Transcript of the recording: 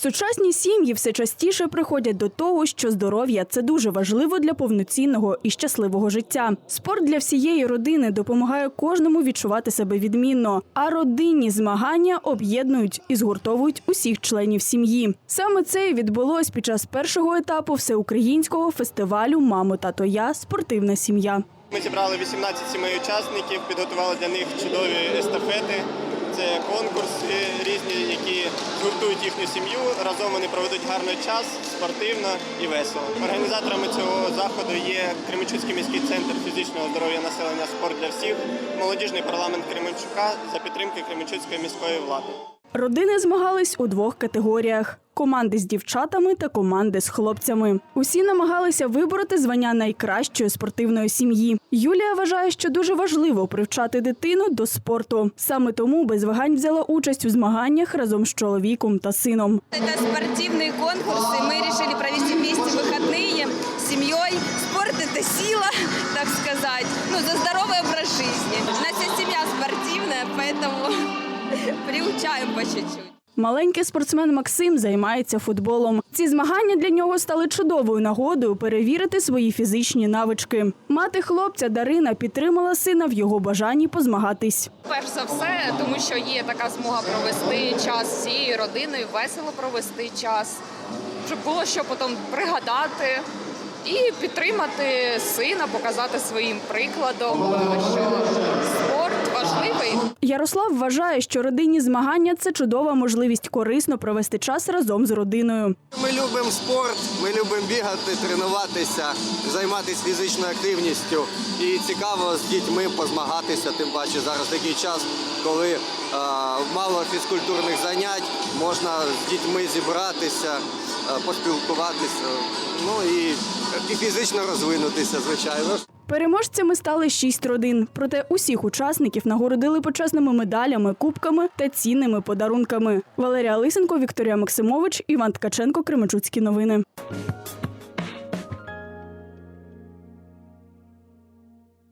Сучасні сім'ї все частіше приходять до того, що здоров'я це дуже важливо для повноцінного і щасливого життя. Спорт для всієї родини допомагає кожному відчувати себе відмінно, а родинні змагання об'єднують і згуртовують усіх членів сім'ї. Саме це і відбулось під час першого етапу всеукраїнського фестивалю Мамо тато я спортивна сім'я. Ми зібрали 18 сімей учасників, підготували для них чудові естафети. Це конкурси різні, які гуртують їхню сім'ю. Разом вони проведуть гарний час, спортивно і весело. Організаторами цього заходу є Кременчуцький міський центр фізичного здоров'я населення Спорт для всіх, молодіжний парламент Кременчука за підтримки Кременчуцької міської влади. Родини змагались у двох категоріях: команди з дівчатами та команди з хлопцями. Усі намагалися вибороти звання найкращої спортивної сім'ї. Юлія вважає, що дуже важливо привчати дитину до спорту. Саме тому без вагань взяла участь у змаганнях разом з чоловіком та сином. Это спортивный конкурс, и мы решили провести вместе выходные с семьей. Спорт – это сила, так сказать, ну, за здоровый образ жизни. У нас вся семья приучаем по чуть-чуть. Маленький спортсмен Максим займається футболом. Ці змагання для нього стали чудовою нагодою перевірити свої фізичні навички. Мати хлопця Дарина підтримала сина в його бажанні позмагатись. Перш за все, тому що є така змога провести час з всією родиною, весело провести час, щоб було що потім пригадати і підтримати сина, показати своїм прикладом, що спорт важливий. Ярослав вважає, що родинні змагання це чудова можливість корисно провести час разом з родиною. Ми любимо спорт, ми любимо бігати, тренуватися, займатися фізичною активністю. І цікаво з дітьми позмагатися. Тим паче зараз такий час, коли е, мало фізкультурних занять, можна з дітьми зібратися, е, поспілкуватися. Ну і, і фізично розвинутися, звичайно. ж. Переможцями стали шість родин. Проте усіх учасників нагородили почесними медалями, кубками та цінними подарунками. Валерія Лисенко, Вікторія Максимович, Іван Ткаченко, Кременчуцькі новини.